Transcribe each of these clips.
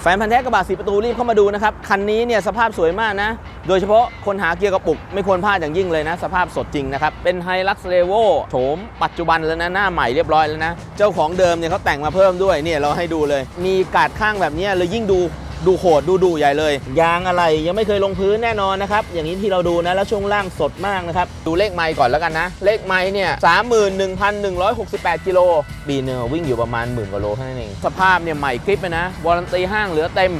แฟนพันธ์แท้กระบะสีประตูรีบเข้ามาดูนะครับ คันนี้เนี่ยสภาพสวยมากนะ โดยเฉพาะคนหาเกียร์กระปุก ไม่ควรพลาดอย่างยิ่งเลยนะ สภาพสดจริงนะครับ เป็นไฮลักซ์เรโวโฉมปัจจุบันแล้วนะ หน้าใหม่เรียบร้อยแล้วนะ เจ้าของเดิมเนี่ยเขาแต่งมาเพิ่มด้วยเนี่ยเราให้ดูเลย มีกาดข้างแบบนี้เลยยิ่งดู ดูโหดดูดูใหญ่เลย ยางอะไรยังไม่เคยลงพื้นแน่นอนนะครับ อย่างนี้ที่เราดูนะแล้วช่วงล่างสดมากนะครับ ดูเลขไมล์ก่อนแล้วกันนะ เลขไมล์เนี่ย31,168กิโลปีเนอร์วิ่งอยู่ประมาณหมื่นกว่าโลเท่านั้นเองสภาพเนี่ยใหม่คริปเลยนะวอรันตีห้างเหลือเต็ม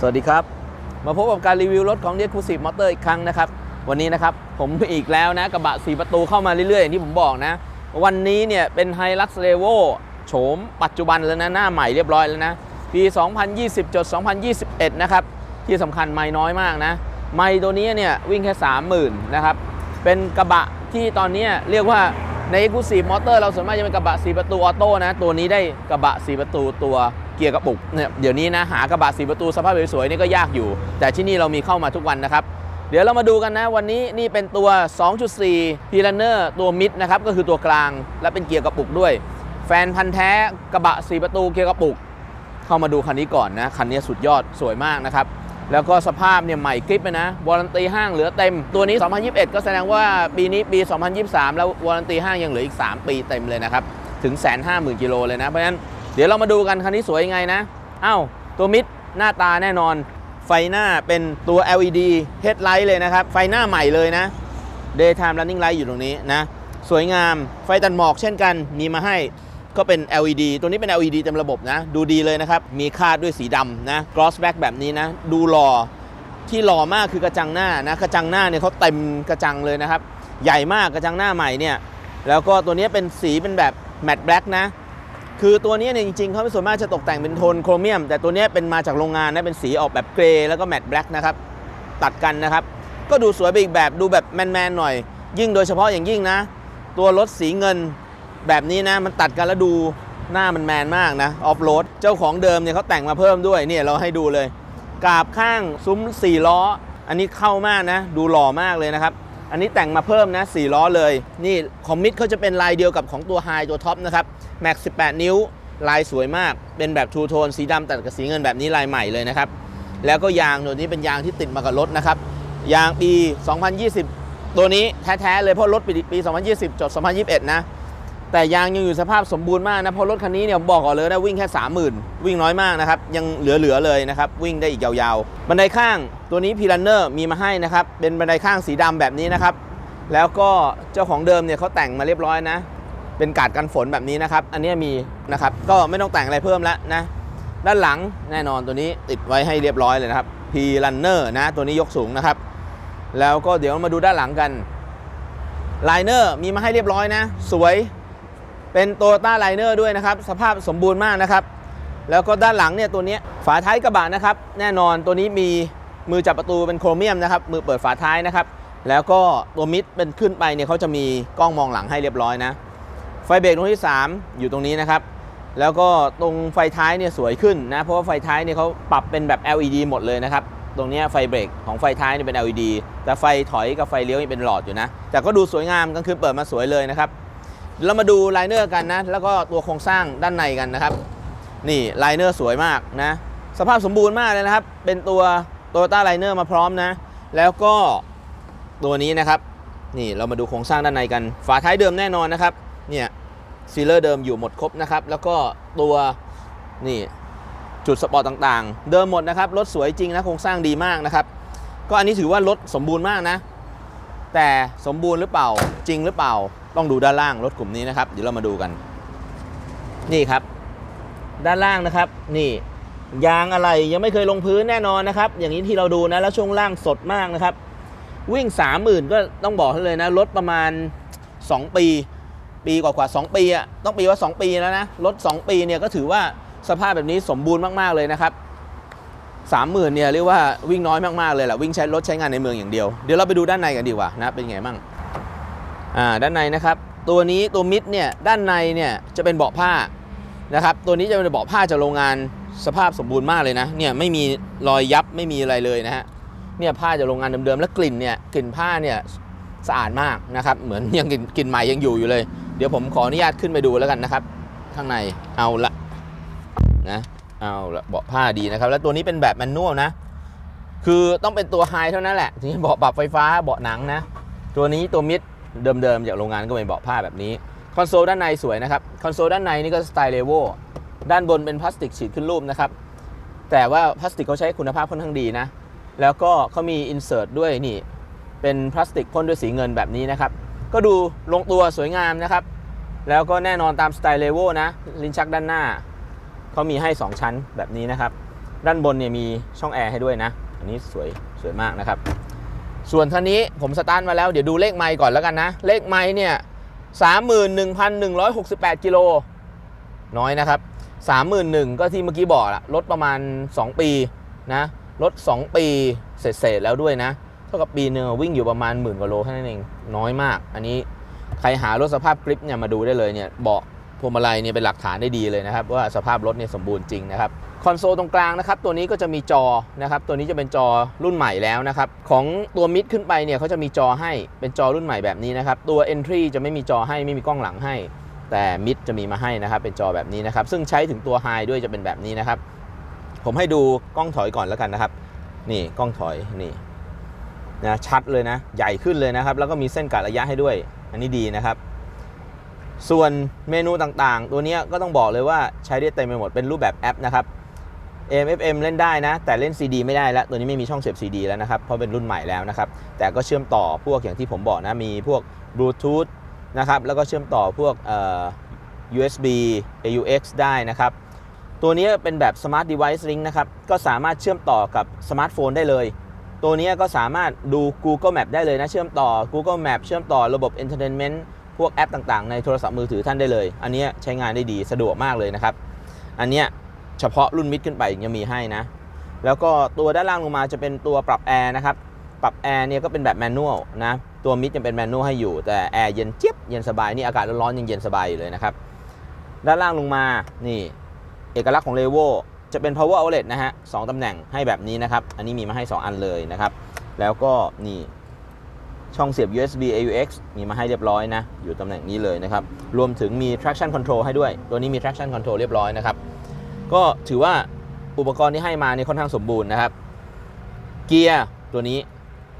สวัสดีครับ มาพบกับการรีวิวรถของ d e c u s i v e Motor อีกครั้งนะครับ วันนี้นะครับ ผมอีกแล้วนะกระบะ 4 ประตูเข้ามาเรื่อยๆ อย่างที่ผมบอกนะ วันนี้เนี่ยเป็น Hilux Revo โฉมปัจจุบันแล้วนะ หน้าใหม่เรียบร้อยแล้วนะ ปี 2020จด2021 นะครับ ที่สำคัญไม่น้อยมากนะ ไม่ตัวนี้เนี่ยวิ่งแค่ 30,000 นะครับ เป็นกระบะที่ตอนนี้เรียกว่าใน Exclusive Motor เราส่วนมากจะเป็นกระบะ 4 ประตูออโต้นะตัวนี้ได้กระบะ 4 ประตูตัว เกียร์กระปุกเนี่ยเดี๋ยวนี้นะหากระบะ4ประตูสภาพสวยๆนี่ก็ยากอยู่ แต่ที่นี่เรามีเข้ามาทุกวันนะครับ เดี๋ยวเรามาดูกันนะ วันนี้นี่เป็นตัว 2.4 p i l a n e r ตัวมิดนะครับก็คือตัวกลางและเป็นเกียร์กระปุกด้วย แฟนพันธ์แท้กระบะ4ประตูเกียร์กระปุก เข้ามาดูคันนี้ก่อนนะคันนี้สุดยอดสวยมากนะครับแล้วก็สภาพเนี่ยใหม่กริปเลยนะวอรันตีห้างเหลือเต็ม ตัวนี้ 2021 ก็แสดงว่าปีนี้ปี 2023 แล้ววอรันตีห้างยังเหลืออีก 3 ปีเต็มเลยนะครับ ถึง 150,000กิโลเลยนะ เพราะฉะนั้น เดี๋ยวเรามาดูกันคันนี้สวยยังไงนะอ้าวตัวมิดหน้าตาแน่นอน ไฟหน้าเป็นตัว LED headlight เลยนะครับ ไฟหน้าใหม่เลยนะ daytime running light อยู่ตรงนี้นะ สวยงามไฟตัดหมอกเช่นกันมีมาให้ก็เป็น LED ตัวนี้เป็น LED เต็มระบบนะ ดูดีเลยนะครับ มีคาดด้วยสีดำนะ cross back แบบนี้นะ ดูหล่อ ที่หล่อมากคือกระจังหน้านะ กระจังหน้าเนี่ยเขาเต็มกระจังเลยนะครับ ใหญ่มากกระจังหน้าใหม่เนี่ย แล้วก็ตัวนี้เป็นสีเป็นแบบ matte black นะ คือตัวนี้เนี่ยจริงๆเขาส่วนมากจะตกแต่งเป็นโทนโครเมียม แต่ตัวนี้เป็นมาจากโรงงานนะเป็นสีออกแบบเกรย์แล้วก็แมตต์แบล็กนะครับตัดกันนะครับ ก็ดูสวยไปอีกแบบดูแบบแมนๆหน่อย ยิ่งโดยเฉพาะอย่างยิ่งนะ ตัวรถสีเงินแบบนี้นะมันตัดกันแล้วดูหน้ามันแมนมากนะออฟโรดเจ้าของเดิมเนี่ยเขาแต่งมาเพิ่มด้วยเนี่ยเราให้ดูเลยกาบข้างซุ้ม4ล้อ อันนี้เข้ามากนะ ดูหล่อมากเลยนะครับ อันนี้แต่งมาเพิ่มนะ4ล้อเลย นี่คอมมิตเขาจะเป็นลายเดียวกับของตัวไฮตัวท็อปนะครับแม็ก18 นิ้ว ลายสวยมาก เป็นแบบทูโทนสีดำตัดกับสีเงินแบบนี้ลายใหม่เลยนะครับ แล้วก็ยางตัวนี้เป็นยางที่ติดมากับรถนะครับ ยางปี 2020 ตัวนี้แท้ๆเลยเพราะรถปีปี 2020 จด 2021 นะ แต่ยางยังอยู่สภาพสมบูรณ์มากนะเพราะรถคันนี้เนี่ยบอกก่อนเลยนะวิ่งแค่ 30,000 วิ่งน้อยมากนะครับ ยังเหลือ ๆ เลยนะครับ วิ่งได้อีกยาวๆ บันไดข้างตัวนี้พีรันเนอร์มีมาให้นะครับ เป็นบันไดข้างสีดำแบบนี้นะครับ แล้วก็เจ้าของเดิมเนี่ยเขาแต่งมาเรียบร้อยนะ เป็นกาดกันฝนแบบนี้นะครับ อันนี้มีนะครับ ก็ไม่ต้องแต่งอะไรเพิ่มแล้วนะ ด้านหลังแน่นอนตัวนี้ติดไว้ให้เรียบร้อยเลยนะครับพีรันเนอร์นะตัวนี้ยกสูงนะครับ แล้วก็เดี๋ยวมาดูด้านหลังกันไลเนอร์มีมาให้เรียบร้อยนะ สวย เป็นโตโยต้าไลเนอร์ด้วยนะครับ สภาพสมบูรณ์มากนะครับ แล้วก็ด้านหลังเนี่ยตัวนี้ฝาท้ายกระบะนะครับ แน่นอนตัวนี้มีมือจับประตูเป็นโครเมียมนะครับ มือเปิดฝาท้ายนะครับ แล้วก็ตัวมิดเป็นขึ้นไปเนี่ยเขาจะมีกล้องมองหลังให้เรียบร้อยนะ ไฟเบรกตรงที่ 3 อยู่ตรงนี้นะครับ แล้วก็ตรงไฟท้ายเนี่ยสวยขึ้นนะ เพราะว่าไฟท้ายเนี่ยเขาปรับเป็นแบบ LED หมดเลยนะครับ ตรงนี้ไฟเบรกของไฟท้ายเนี่ยเป็น LED แต่ไฟถอยกับไฟเลี้ยวนี่เป็นหลอดอยู่นะ แต่ก็ดูสวยงามกลางคืนเปิดมาสวยเลยนะครับ เรามาดูไลเนอร์กันนะ แล้วก็ตัวโครงสร้างด้านในกันนะครับ นี่ไลเนอร์สวยมากนะ สภาพสมบูรณ์มากเลยนะครับ เป็นตัว Toyota Liner มาพร้อมนะ แล้วก็ตัวนี้นะครับ นี่เรามาดูโครงสร้างด้านในกัน ฝาท้ายเดิมแน่นอนนะครับ เนี่ยซีเลอร์เดิมอยู่หมดครบนะครับ แล้วก็ตัวนี่จุดสปอร์ตต่างๆ เดิมหมดนะครับ รถสวยจริงนะ โครงสร้างดีมากนะครับ ก็อันนี้ถือว่ารถสมบูรณ์มากนะ แต่สมบูรณ์หรือเปล่า จริงหรือเปล่า ต้องดูด้านล่างรถกลุ่มนี้นะครับ เดี๋ยวเรามาดูกัน นี่ครับ ด้านล่างนะครับ นี่ยางอะไรยังไม่เคยลงพื้นแน่นอนนะครับ อย่างนี้ที่เราดูนะแล้วช่วงล่างสดมากนะครับ วิ่ง 30,000 ก็ต้องบอกเลยนะรถประมาณ 2 ปี ปีกว่าๆ2ปีอะต้องปีว่า 2 ปีแล้วนะรถ 2 ปีเนี่ยก็ถือว่าสภาพแบบนี้สมบูรณ์มาก ๆ เลยนะครับ30,000เนี่ยเรียกว่าวิ่งน้อยมากๆเลยแหละวิ่งใช้รถใช้งานในเมืองอย่างเดียว เดี๋ยวเราไปดูด้านในกันดีกว่านะเป็นไงบ้าง อ่าด้านในนะครับ ตัวนี้ตัวมิดเนี่ยด้านในเนี่ยจะเป็นเบาะผ้านะครับ ตัวนี้จะเป็นเบาะผ้าจากโรงงานสภาพสมบูรณ์มากเลยนะเนี่ยไม่มีรอยยับไม่มีอะไรเลยนะฮะเนี่ยผ้าจากโรงงานเดิมๆแล้วกลิ่นเนี่ยกลิ่นผ้าเนี่ยสะอาดมากนะครับเหมือนยังกลิ่นใหม่ยังอยู่อยู่เลย เดี๋ยวผมขออนุญาตขึ้นไปดูแล้วกันนะครับ ข้างในเอาละนะเอาละเบาะผ้าดีนะครับ แล้วตัวนี้เป็นแบบแมนนวลนะ คือต้องเป็นตัวไฮเท่านั้นแหละที่เบาะปรับไฟฟ้าเบาะหนังนะ ตัวนี้ตัวมิด เดิมๆจากโรงงานก็เป็นเบาะผ้าแบบนี้คอนโซลด้านในสวยนะครับคอนโซลด้านในนี่ก็สไตล์เลโวด้านบนเป็นพลาสติกฉีดขึ้นรูปนะครับแต่ว่าพลาสติกเขาใช้คุณภาพค่อนข้างดีนะแล้วก็เขามีอินเสิร์ตด้วยนี่เป็นพลาสติกพ่นด้วยสีเงินแบบนี้นะครับก็ดูลงตัวสวยงามนะครับแล้วก็แน่นอนตามสไตล์เลโวนะลิ้นชักด้านหน้าเขามีให้ 2 ชั้นแบบนี้นะครับ ด้านบนเนี่ยมีช่องแอร์ให้ด้วยนะ อันนี้สวยสวยมากนะครับ ส่วนท่านี้ผมสตาร์ทมาแล้วเดี๋ยวดูเลขไมล์ก่อนแล้วกันนะ เลขไมล์เนี่ย31,168 กิโล น้อยนะครับ 31,000 ก็ที่เมื่อกี้บอกละลดประมาณ 2 ปีนะลด 2 ปีเศษๆแล้วด้วยนะ เท่ากับปีหนึงวิ่งอยู่ประมาณหมื่นกว่าโลแค่นั้นเองน้อยมาก อันนี้ใครหารถสภาพกริปเนี่ยมาดูได้เลยเนี่ยเบาะพวงมาลัยเนี่ยเป็นหลักฐานได้ดีเลยนะครับ ว่าสภาพรถเนี่ยสมบูรณ์จริงนะครับ คอนโซลตรงกลางนะครับตัวนี้ก็จะมีจอนะครับตัวนี้จะเป็นจอรุ่นใหม่แล้วนะครับของตัวมิดขึ้นไปเนี่ยเขาจะมีจอให้เป็นจอรุ่นใหม่แบบนี้นะครับตัว Entry จะไม่มีจอให้ไม่มีกล้องหลังให้ แต่มิดจะมีมาให้นะครับเป็นจอแบบนี้นะครับซึ่งใช้ถึงตัว High ด้วยจะเป็นแบบนี้นะครับ ผมให้ดูกล้องถอยก่อนแล้วกันนะครับ นี่กล้องถอยนี่นะชัดเลยนะใหญ่ขึ้นเลยนะครับ แล้วก็มีเส้นกะระยะให้ด้วย อันนี้ดีนะครับส่วนเมนูต่างๆ ตัวนี้ก็ต้องบอกเลยว่าใช้ได้เต็มไปหมดเป็นรูปแบบแอปนะครับ AMFM เล่นได้นะ แต่เล่น CD ไม่ได้แล้ว ตัวนี้ไม่มีช่องเสียบ CD แล้วนะครับ เพราะเป็นรุ่นใหม่แล้วนะครับ แต่ก็เชื่อมต่อพวกอย่างที่ผมบอกนะ มีพวก Bluetooth นะครับ แล้วก็เชื่อมต่อพวกเอ่อ USB AUX ได้นะครับ ตัวนี้เป็นแบบ Smart Device Link นะครับ ก็สามารถเชื่อมต่อกับสมาร์ทโฟนได้เลย ตัวนี้ก็สามารถดู Google Map ได้เลยนะ เชื่อมต่อ Google Map เชื่อมต่อระบบ Entertainment พวกแอปต่างๆ ในโทรศัพท์มือถือท่านได้เลย อันนี้ใช้งานได้ดีสะดวกมากเลยนะครับ อันเนี้ย เฉพาะรุ่นมิดขึ้นไปยังมีให้นะ แล้วก็ตัวด้านล่างลงมาจะเป็นตัวปรับแอร์นะครับ ปรับแอร์เนี่ยก็เป็นแบบแมนนวลนะ ตัวมิดยังเป็นแมนนวลให้อยู่ แต่แอร์เย็นเจี๊ยบเย็นสบายนี่อากาศร้อนๆยังเย็นสบายอยู่เลยนะครับ ด้านล่างลงมา นี่ เอกลักษณ์ของเลโวจะเป็น power outlet นะฮะสองตำแหน่งให้แบบนี้นะครับ อันนี้มีมาให้ 2 อันเลยนะครับ แล้วก็นี่ช่องเสียบ USB AUX มีมาให้เรียบร้อยนะ อยู่ตำแหน่งนี้เลยนะครับ รวมถึงมี traction control ให้ด้วย ตัวนี้มี traction control เรียบร้อยนะครับ ก็ถือว่าอุปกรณ์ที่ให้มานี่ค่อนข้างสมบูรณ์นะครับ เกียร์ตัวนี้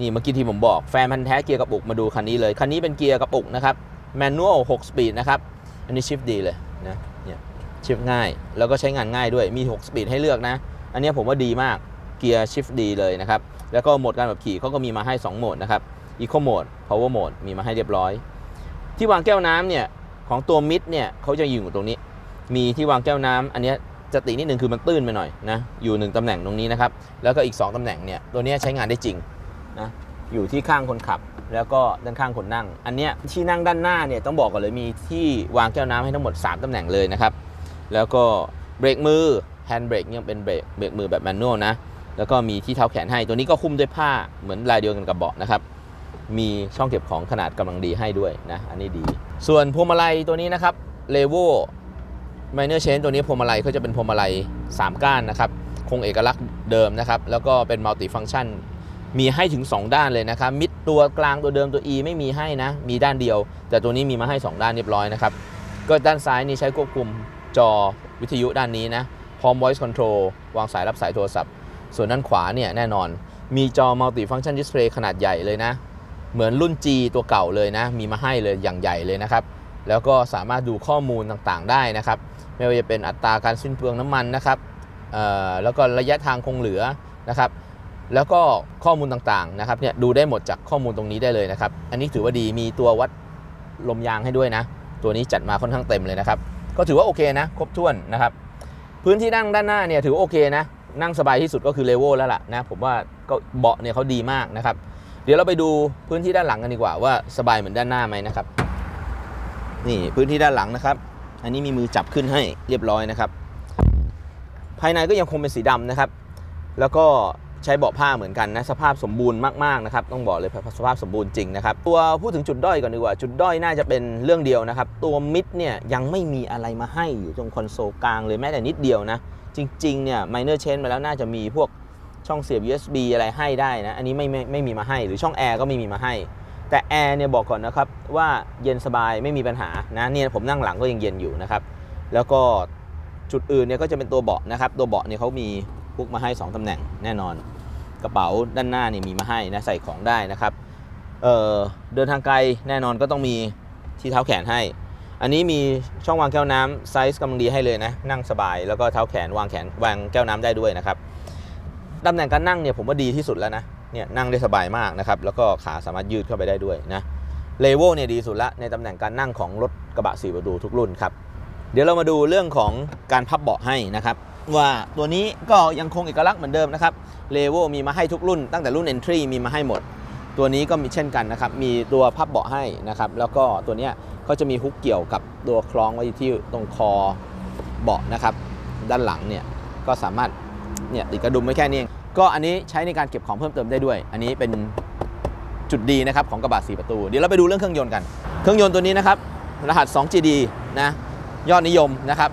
นี่เมื่อกี้ที่ผมบอกแฟนพันธ์แท้เกียร์กระปุกมาดูคันนี้เลย คันนี้เป็นเกียร์กระปุกนะครับแมนนวล6สปีดนะครับ อันนี้ชิฟดีเลยนะเนี่ยชิฟง่ายแล้วก็ใช้งานง่ายด้วยมี6สปีดให้เลือกนะ อันนี้ผมว่าดีมากเกียร์ชิฟดีเลยนะครับ แล้วก็โหมดการขับขี่เขาก็มีมาให้ 2 โหมดนะครับ Eco Mode Power Mode มีมาให้เรียบร้อย ที่วางแก้วน้ำเนี่ยของตัวมิดเนี่ยเขาจะอยู่ตรงนี้ มีที่วางแก้วน้ำอันนี้ จะตินิดนึงคือมันตื้นไปหน่อยนะอยู่หนึ่งตำแหน่งตรงนี้นะครับแล้วก็อีก 2ตำแหน่งเนี่ยตัวนี้ใช้งานได้จริงนะอยู่ที่ข้างคนขับ แล้วก็ด้านข้างคนนั่ง อันเนี้ยที่นั่งด้านหน้าเนี่ยต้องบอกก่อนเลยมีที่วางแก้วน้ำให้ทั้งหมด 3ตำแหน่งเลยนะครับแล้วก็เบรกมือแฮนด์เบรกเนี่ยเป็นเบรกเบรกมือแบบแมนนวลนะแล้วก็มีที่เท้าแขนให้ตัวนี้ก็คุ้มด้วยผ้าเหมือนลายเดียวกันกับเบาะนะครับมีช่องเก็บของขนาดกำลังดีให้ด้วยนะอันนี้ดี ส่วนพวงมาลัยตัวนี้นะครับเลโว ไมเนอร์เชนตัวนี้พวงมาลัยเขาจะเป็นพวงมาลัย 3 ก้านนะครับ คงเอกลักษณ์เดิมนะครับ แล้วก็เป็นมัลติฟังชัน มีให้ถึง 2 ด้านเลยนะครับ มิดตัวกลางตัวเดิมตัว E ไม่มีให้นะ มีด้านเดียว แต่ตัวนี้มีมาให้ 2 ด้านเรียบร้อยนะครับ ก็ด้านซ้ายนี่ใช้ควบคุมจอวิทยุด้านนี้นะ พร้อม voice control วางสายรับสายโทรศัพท์ ส่วนด้านขวาเนี่ยแน่นอน มีจอ multi function display ขนาดใหญ่เลยนะ เหมือนรุ่น G ตัวเก่าเลยนะ มีมาให้เลยอย่างใหญ่เลยนะครับ แล้วก็สามารถดูข้อมูลต่างๆ ได้นะครับ ไม่ว่าจะเป็นอัตราการสิ้นเปลืองน้ำมันนะครับแล้วก็ระยะทางคงเหลือนะครับ แล้วก็ข้อมูลต่างๆนะครับเนี่ยดูได้หมดจากข้อมูลตรงนี้ได้เลยนะครับ อันนี้ถือว่าดีมีตัววัดลมยางให้ด้วยนะ ตัวนี้จัดมาค่อนข้างเต็มเลยนะครับ ก็ถือว่าโอเคนะ ครบถ้วนนะครับ พื้นที่นั่งด้านหน้าเนี่ยถือว่าโอเคนะ นั่งสบายที่สุดก็คือเลเวลแล้วล่ะนะ ผมว่าก็เบาะเนี่ยเขาดีมากนะครับ เดี๋ยวเราไปดูพื้นที่ด้านหลังกันดีกว่าว่าสบายเหมือนด้านหน้าไหมนะครับ นี่พื้นที่ด้านหลังนะครับ อันนี้มีมือจับขึ้นให้เรียบร้อยนะครับ ภายในก็ยังคงเป็นสีดำนะครับ แล้วก็ใช้เบาะผ้าเหมือนกันนะสภาพสมบูรณ์มากๆนะครับต้องบอกเลยสภาพสมบูรณ์จริงนะครับตัวพูดถึงจุดด้อยก่อนดีกว่าจุดด้อยน่าจะเป็นเรื่องเดียวนะครับ ตัวมิดเนี่ยยังไม่มีอะไรมาให้อยู่ตรงคอนโซลกลางเลยแม้แต่นิดเดียวนะ จริงๆเนี่ย minor change มาแล้วน่าจะมีพวกช่องเสียบ USB อะไรให้ได้นะ อันนี้ไม่ไม่ไม่มีมาให้ หรือช่องแอร์ก็ไม่มีมาให้ แต่แอร์เนี่ยบอกก่อนนะครับว่าเย็นสบายไม่มีปัญหานะเนี่ยผมนั่งหลังก็ยังเย็นอยู่นะครับ แล้วก็จุดอื่นเนี่ยก็จะเป็นตัวเบาะนะครับ ตัวเบาะเนี่ยเขามีพุกมาให้ 2 ตำแหน่งแน่นอน กระเป๋าด้านหน้านี่มีมาให้นะใส่ของได้นะครับเเดินทางไกลแน่นอนก็ต้องมีที่เท้าแขนให้ อันนี้มีช่องวางแก้วน้ำไซส์กำลังดีให้เลยนะนั่งสบายแล้วก็เท้าแขนวางแขนวางแก้วน้ำได้ด้วยนะครับตำแหน่งการนั่งเนี่ยผมว่าดีที่สุดแล้วนะ เนี่ยนั่งได้สบายมากนะครับ แล้วก็ขาสามารถยืดเข้าไปได้ด้วยนะเลเวลเนี่ยดีสุดละในตำแหน่งการนั่งของรถกระบะ4ประตูทุกรุ่นครับเดี๋ยวเรามาดูเรื่องของการพับเบาะให้นะครับ ว่าตัวนี้ก็ยังคงเอกลักษณ์เหมือนเดิมนะครับเลเวลมีมาให้ทุกรุ่น ตั้งแต่รุ่น Entry มีมาให้หมด ตัวนี้ก็มีเช่นกันนะครับ มีตัวพับเบาะให้นะครับ แล้วก็ตัวเนี้ยก็จะมีฮุกเกี่ยวกับตัวคล้องไว้ที่ตรงคอเบาะนะครับ ด้านหลังเนี่ยก็สามารถเนี่ยติดกระดุมไว้แค่นี้เอง ก็อันนี้ใช้ในการเก็บของเพิ่มเติมได้ด้วย อันนี้เป็นจุดดีนะครับของกระบะ4ประตู เดี๋ยวเราไปดูเรื่องเครื่องยนต์กัน เครื่องยนต์ตัวนี้นะครับ รหัส 2GD นะ ยอดนิยมนะครับ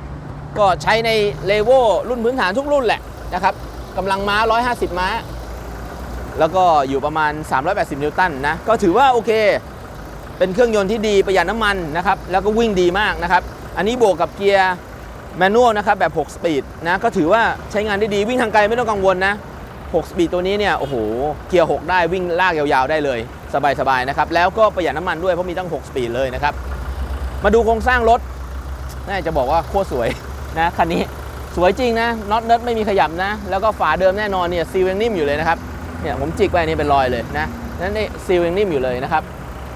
ก็ใช้ในเลเวลรุ่นพื้นฐานทุกรุ่นแหละนะครับกำลังม้า 150 ม้า แล้วก็อยู่ประมาณ 380 นิวตันนะ ก็ถือว่าโอเค เป็นเครื่องยนต์ที่ดีประหยัดน้ำมันนะครับ แล้วก็วิ่งดีมากนะครับ อันนี้บวกกับเกียร์แมนนวลนะครับแบบ 6 สปีดนะ ก็ถือว่าใช้งานได้ดีวิ่งทางไกลไม่ต้องกังวลนะ 6 สปีดตัวนี้เนี่ยโอ้โหเกียร์ 6 ได้วิ่งลากยาวๆได้เลย สบายๆนะครับ แล้วก็ประหยัดน้ำมันด้วยเพราะมีตั้ง 6 สปีดเลยนะครับ มาดูโครงสร้างรถน่าจะบอกว่าโคตรสวยนะคันนี้สวยจริงนะน็อตเนิร์ดไม่มีขยับนะ แล้วก็ฝาเดิมแน่นอนเนี่ยซีลยังนิ่มอยู่เลยนะครับเนี่ยผมจิกไปนี่เป็นรอยเลยนะนั่นนี่ซีลยังนิ่มอยู่เลยนะครับ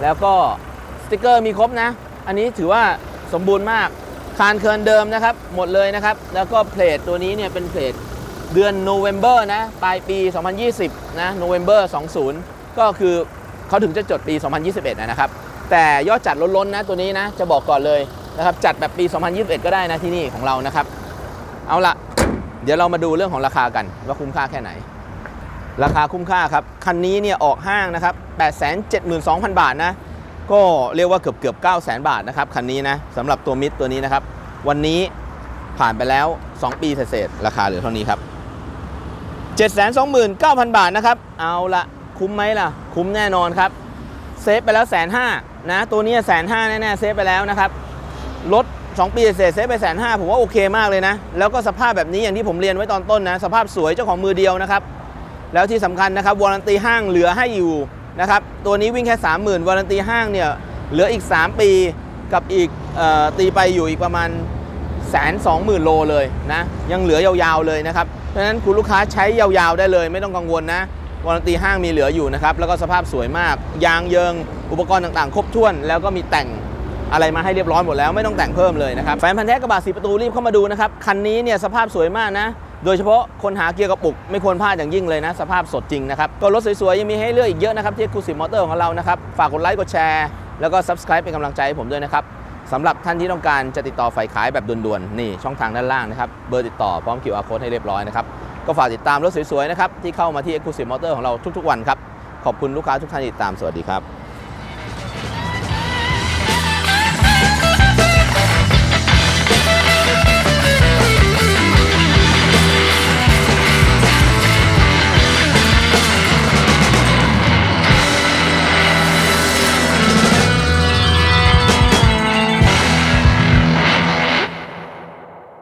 แล้วก็สติกเกอร์มีครบนะ อันนี้ถือว่าสมบูรณ์มากคานเคินเดิมนะครับ หมดเลยนะครับ แล้วก็เพลทตัวนี้เนี่ยเป็นเพลท เดือนโนเวม ber นะปลายปี 2020 นะโนเวม ber 20 ก็คือเขาถึงจะจดปี 2021 นะครับ แต่ยอดจัดล้นๆนะตัวนี้นะ จะบอกก่อนเลยนะครับ จัดแบบปี 2021 ก็ได้นะที่นี่ของเรานะครับ เอาละเดี๋ยวเรามาดูเรื่องของราคากันว่าคุ้มค่าแค่ไหน ราคาคุ้มค่าครับ คันนี้เนี่ยออกห้างนะครับ 872,000 บาทนะ ก็เรียกว่าเกือบเกือบ900,000 บาทนะครับคันนี้นะสำหรับตัวมิดตัวนี้นะครับ วันนี้ผ่านไปแล้ว 2 ปีเศษราคาเหลือเท่านี้ครับ 729,000 บาทนะครับ เอาละคุ้มไหมล่ะ คุ้มแน่นอนครับ เซฟไปแล้วแสนห้านะ ตัวนี้แสนห้าแน่ๆเซฟไปแล้วนะครับ รถ 2 ปีเศษเซฟไปแสนห้าผมว่าโอเคมากเลยนะ แล้วก็สภาพแบบนี้อย่างที่ผมเรียนไว้ตอนต้นนะ สภาพสวยเจ้าของมือเดียวนะครับ แล้วที่สำคัญนะครับวารันตีห้างเหลือให้อยู่นะครับ ตัวนี้วิ่งแค่ 30,000วารันตีห้างเนี่ยเหลืออีก 3 ปีกับอีกออตีไปอยู่อีกประมาณแสนสองหมื่นโลเลยนะ ยังเหลือยาวๆเลยนะครับ เพราะฉะนั้นคุณลูกค้าใช้ยาวๆได้เลย ไม่ต้องกังวลนะวารันตีห้างมีเหลืออยู่นะครับแล้วก็สภาพสวยมาก ยางเยิง อุปกรณ์ต่างๆ ครบถ้วน แล้วก็มีแต่งอะไรมาให้เรียบร้อยหมดแล้วไม่ต้องแต่งเพิ่มเลยนะครับแฟนพันธ์แท้กระบะสีประตูรีบเข้ามาดูนะครับคันนี้เนี่ยสภาพสวยมากนะโดยเฉพาะคนหาเกียร์กระปุกไม่ควรพลาดอย่างยิ่งเลยนะ สภาพสดจริงนะครับก็รถสวยๆ ยังมีให้เลือกอีกเยอะนะครับที่คูสิมอเตอร์ของเรานะครับ ฝากกดไลค์กดแชร์ แล้วก็ subscribe เป็นกำลังใจให้ผมด้วยนะครับ สำหรับท่านที่ต้องการจะติดต่อฝ่ายขายแบบด่วนๆ นี่ช่องทางด้านล่างนะครับ เบอร์ติดต่อพร้อม QR code ให้เรียบร้อยนะครับ ก็ฝากติดตามรถสวยๆ นะครับ ที่เข้ามาที่ Exclusive Motor ของเราทุกๆ วันครับ ขอบคุณลูกค้าทุกท่านที่ติดตาม สวัสดีครับ